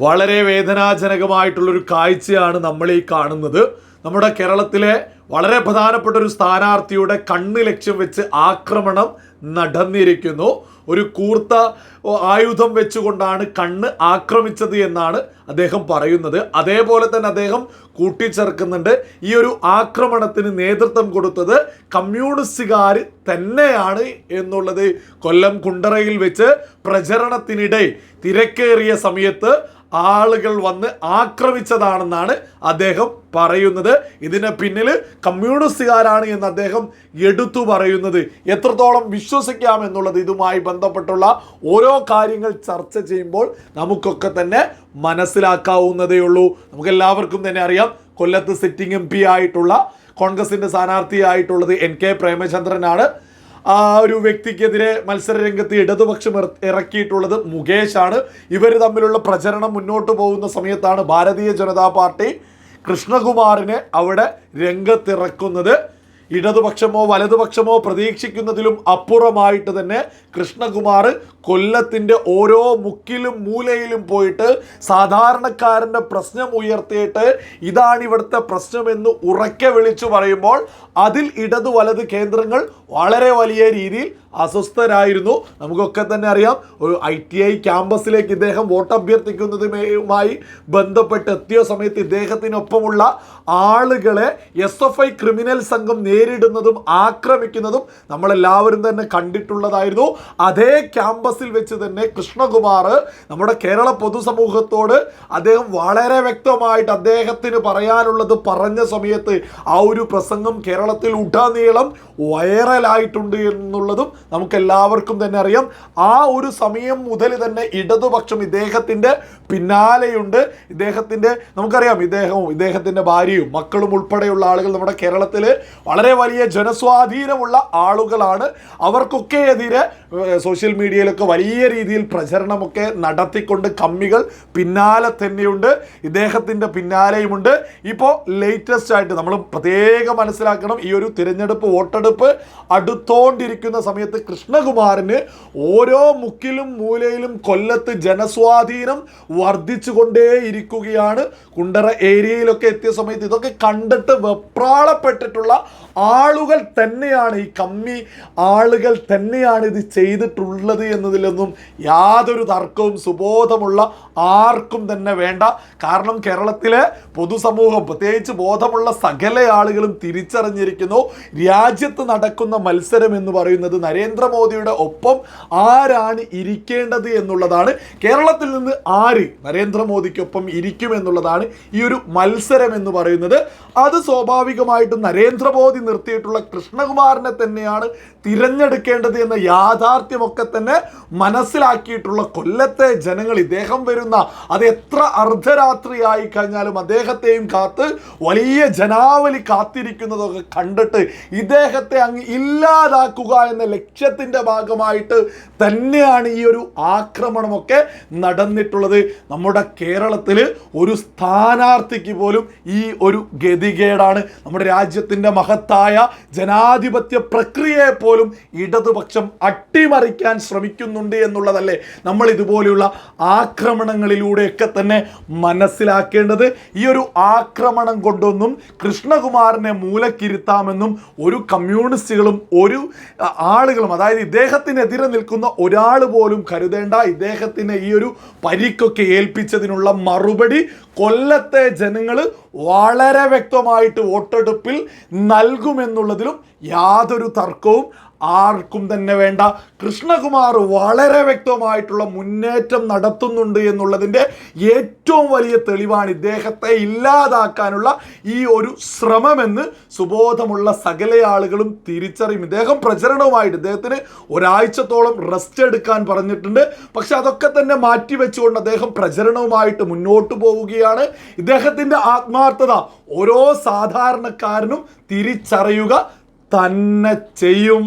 വളരെ വേദനാജനകമായിട്ടുള്ളൊരു കാഴ്ചയാണ് നമ്മൾ ഈ കാണുന്നത്. നമ്മുടെ കേരളത്തിലെ വളരെ പ്രധാനപ്പെട്ട ഒരു സ്ഥാനാർത്ഥിയുടെ കണ്ണ് ലക്ഷ്യം വെച്ച് ആക്രമണം നടന്നിരിക്കുന്നു. ഒരു കൂർത്ത ആയുധം വെച്ചുകൊണ്ടാണ് കണ്ണ് ആക്രമിച്ചത് എന്നാണ് അദ്ദേഹം പറയുന്നത്. അതേപോലെ തന്നെ അദ്ദേഹം കൂട്ടിച്ചേർക്കുന്നുണ്ട്. ഈ ഒരു ആക്രമണത്തിന് നേതൃത്വം കൊടുത്തത് കമ്മ്യൂണിസ്റ്റുകാർ തന്നെയാണ് എന്നുള്ളത് കൊല്ലം കുണ്ടറയിൽ വെച്ച് പ്രചരണത്തിനിടെ തിരക്കേറിയ സമയത്ത് ആളുകൾ വന്ന് ആക്രമിച്ചതാണെന്നാണ് അദ്ദേഹം പറയുന്നത്. ഇതിന് പിന്നിൽ കമ്മ്യൂണിസ്റ്റുകാരാണ് എന്ന് അദ്ദേഹം എടുത്തു പറയുന്നത്. എത്രത്തോളം വിശ്വസിക്കാം എന്നുള്ളത് ഇതുമായി ബന്ധപ്പെട്ടുള്ള ഓരോ കാര്യങ്ങൾ ചർച്ച ചെയ്യുമ്പോൾ നമുക്കൊക്കെ തന്നെ മനസ്സിലാക്കാവുന്നതേ ഉള്ളൂ. നമുക്ക് എല്ലാവർക്കും തന്നെ അറിയാം കൊല്ലത്ത് സിറ്റിംഗ് എം പി ആയിട്ടുള്ള കോൺഗ്രസിന്റെ സ്ഥാനാർത്ഥിയായിട്ടുള്ളത് എൻ കെ പ്രേമചന്ദ്രനാണ്. ആ ഒരു വ്യക്തിക്കെതിരെ മത്സരരംഗത്ത് ഇടതുപക്ഷം ഇറ- ഇറക്കിയിട്ടുള്ളത് മുകേഷാണ്. ഇവർ തമ്മിലുള്ള പ്രചരണം മുന്നോട്ട് പോകുന്ന സമയത്താണ് ഭാരതീയ ജനതാ പാർട്ടി കൃഷ്ണകുമാറിനെ അവിടെ രംഗത്തിറക്കുന്നത് ഇടതുപക്ഷമോ വലതുപക്ഷമോ പ്രതീക്ഷിക്കുന്നതിലും അപ്പുറമായിട്ട് തന്നെ കൃഷ്ണകുമാർ കൊല്ലത്തിന്റെ ഓരോ മുക്കിലും മൂലയിലും പോയിട്ട് സാധാരണക്കാരന്റെ പ്രശ്നം ഉയർത്തിയിട്ട് ഇതാണ് ഇവിടുത്തെ പ്രശ്നമെന്ന് ഉറക്കെ വിളിച്ചു പറയുമ്പോൾ അതിൽ ഇടതു വലത് കേന്ദ്രങ്ങൾ വളരെ വലിയ രീതിയിൽ അസ്വസ്ഥരായിരുന്നു നമുക്കൊക്കെ തന്നെ അറിയാം ഒരു ഐ ടി ഐ ക്യാമ്പസിലേക്ക് ഇദ്ദേഹം വോട്ട് അഭ്യർത്ഥിക്കുന്നതുമായി ബന്ധപ്പെട്ട് എത്തിയ സമയത്ത് ഇദ്ദേഹത്തിനൊപ്പമുള്ള ആളുകളെ എസ് എഫ് ഐ ക്രിമിനൽ സംഘം നേരിടുന്നതും ആക്രമിക്കുന്നതും നമ്മളെല്ലാവരും തന്നെ കണ്ടിട്ടുള്ളതായിരുന്നു. അതേ ക്യാമ്പസിൽ വെച്ച് തന്നെ കൃഷ്ണകുമാർ നമ്മുടെ കേരള പൊതുസമൂഹത്തോട് അദ്ദേഹം വളരെ വ്യക്തമായിട്ട് അദ്ദേഹത്തിന് പറയാനുള്ളത് പറഞ്ഞ സമയത്ത് ആ ഒരു പ്രസംഗം കേരളത്തിൽ ഉടനീളം വൈറലായിട്ടുണ്ട് എന്നുള്ളതും നമുക്ക് എല്ലാവർക്കും തന്നെ അറിയാം. ആ ഒരു സമയം മുതൽ തന്നെ ഇടതുപക്ഷം ഇദ്ദേഹത്തിന്റെ പിന്നാലെയുണ്ട്. ഇദ്ദേഹത്തിന്റെ നമുക്കറിയാം ഇദ്ദേഹവും ഇദ്ദേഹത്തിന്റെ ഭാര്യയും മക്കളും ഉൾപ്പെടെയുള്ള ആളുകൾ നമ്മുടെ കേരളത്തിൽ വളരെ വലിയ ജനസ്വാധീനമുള്ള ആളുകളാണ്. അവർക്കൊക്കെ എതിരെ സോഷ്യൽ മീഡിയയിലൊക്കെ വലിയ രീതിയിൽ പ്രചരണമൊക്കെ നടത്തിക്കൊണ്ട് കമ്മികൾ പിന്നാലെ തന്നെയുണ്ട്. ഇദ്ദേഹത്തിന്റെ പിന്നാലെയുമുണ്ട്. ഇപ്പോൾ ലേറ്റസ്റ്റ് ആയിട്ട് നമ്മൾ പ്രത്യേകം മനസ്സിലാക്കണം ഈ ഒരു തിരഞ്ഞെടുപ്പ് വോട്ടെടുപ്പ്. അടുത്തോണ്ടിരിക്കുന്ന സമയത്ത് കൃഷ്ണകുമാറിന് ഓരോ മുക്കിലും മൂലയിലും കൊല്ലത്ത് ജനസ്വാധീനം വർദ്ധിച്ചുകൊണ്ടേയിരിക്കുകയാണ്. കുണ്ടറ ഏരിയയിലൊക്കെ എത്തിയ സമയത്ത് ഇതൊക്കെ കണ്ടിട്ട് വെപ്രാളപ്പെട്ടിട്ടുള്ള ആളുകൾ തന്നെയാണ് ഈ കമ്മി ആളുകൾ തന്നെയാണ് ഇത് ചെയ്തിട്ടുള്ളത് എന്നതിലൊന്നും യാതൊരു തർക്കവും സുബോധമുള്ള ആർക്കും തന്നെ വേണ്ട. കാരണം കേരളത്തിലെ പൊതുസമൂഹം പ്രത്യേകിച്ച് ബോധമുള്ള സകല ആളുകളും തിരിച്ചറിഞ്ഞിരിക്കുന്നു. രാജ്യത്ത് നടക്കുന്ന മത്സരം എന്ന് പറയുന്നത് നരേന്ദ്രമോദിയുടെ ഒപ്പം ആരാണ് ഇരിക്കേണ്ടത് എന്നുള്ളതാണ്. കേരളത്തിൽ നിന്ന് ആര് നരേന്ദ്രമോദിക്കൊപ്പം ഇരിക്കും എന്നുള്ളതാണ് ഈ ഒരു മത്സരം എന്ന് പറയുന്നത്. അത് സ്വാഭാവികമായിട്ടും നരേന്ദ്രമോദി നിർത്തിയിട്ടുള്ള കൃഷ്ണകുമാറിനെ തന്നെയാണ് തിരഞ്ഞെടുക്കേണ്ടത് എന്ന യാഥാർത്ഥ്യമൊക്കെ തന്നെ മനസ്സിലാക്കിയിട്ടുള്ള കൊല്ലത്തെ ജനങ്ങൾ ഇദ്ദേഹം വരുന്ന അത് എത്ര അർദ്ധരാത്രിയായി കഴിഞ്ഞാലും അദ്ദേഹത്തെയും കാത്ത് വലിയ ജനാവലി കാത്തിരിക്കുന്നതൊക്കെ കണ്ടിട്ട് ഇദ്ദേഹത്തെ അങ്ങ് ഇല്ലാതാക്കുക എന്ന ലക്ഷ്യത്തിന്റെ ഭാഗമായിട്ട് തന്നെയാണ് ഈ ഒരു ആക്രമണമൊക്കെ നടന്നിട്ടുള്ളത്. നമ്മുടെ കേരളത്തിൽ ഒരു സ്ഥാനാർത്ഥിക്ക് പോലും ഈ ഒരു ഗതികേടാണ് നമ്മുടെ രാജ്യത്തിന്റെ മഹത്തായ ജനാധിപത്യ പ്രക്രിയയെ പോലും ഇടതുപക്ഷം അട്ടിമറിക്കാൻ ശ്രമിക്കുന്നുണ്ട് എന്നുള്ളതല്ലേ നമ്മൾ ഇതുപോലെയുള്ള ആക്രമണങ്ങളിലൂടെയൊക്കെ തന്നെ മനസ്സിലാക്കേണ്ടത്. ഈ ഒരു ആക്രമണം കൊണ്ടൊന്നും കൃഷ്ണകുമാറിനെ മൂലക്കിരുത്താമെന്നും ഒരു കമ്മ്യൂണിസ്റ്റുകളും ഒരു ആളുകളും അതായത് ഇദ്ദേഹത്തിനെതിരെ നിൽക്കുന്ന ഒരാൾ പോലും കരുതേണ്ട. ഇദ്ദേഹത്തിന് ഈ ഒരു പരിക്കൊക്കെ ഏൽപ്പിച്ചതിനുള്ള മറുപടി കൊല്ലത്തെ ജനങ്ങൾ വളരെ വ്യക്തമായിട്ട് വോട്ടെടുപ്പിൽ നൽകുമെന്നുള്ളതിലും യാതൊരു തർക്കവും ആർക്കും തന്നെ വേണ്ട. കൃഷ്ണകുമാർ വളരെ വ്യക്തമായിട്ടുള്ള മുന്നേറ്റം നടത്തുന്നുണ്ട് എന്നുള്ളതിന്റെ ഏറ്റവും വലിയ തെളിവാണ് ഇദ്ദേഹത്തെ ഇല്ലാതാക്കാനുള്ള ഈ ഒരു ശ്രമമെന്ന് സുബോധമുള്ള സകല ആളുകളും തിരിച്ചറിയും. ഇദ്ദേഹം പ്രചരണവുമായിട്ട് ഇദ്ദേഹത്തിന് ഒരാഴ്ചത്തോളം റെസ്റ്റ് എടുക്കാൻ പറഞ്ഞിട്ടുണ്ട്. പക്ഷെ അതൊക്കെ തന്നെ മാറ്റി വെച്ചുകൊണ്ട് അദ്ദേഹം പ്രചരണവുമായിട്ട് മുന്നോട്ട് പോവുകയാണ്. ഇദ്ദേഹത്തിന്റെ ആത്മാർത്ഥത ഓരോ സാധാരണക്കാരനും തിരിച്ചറിയുക തന്നെ ചെയ്യും.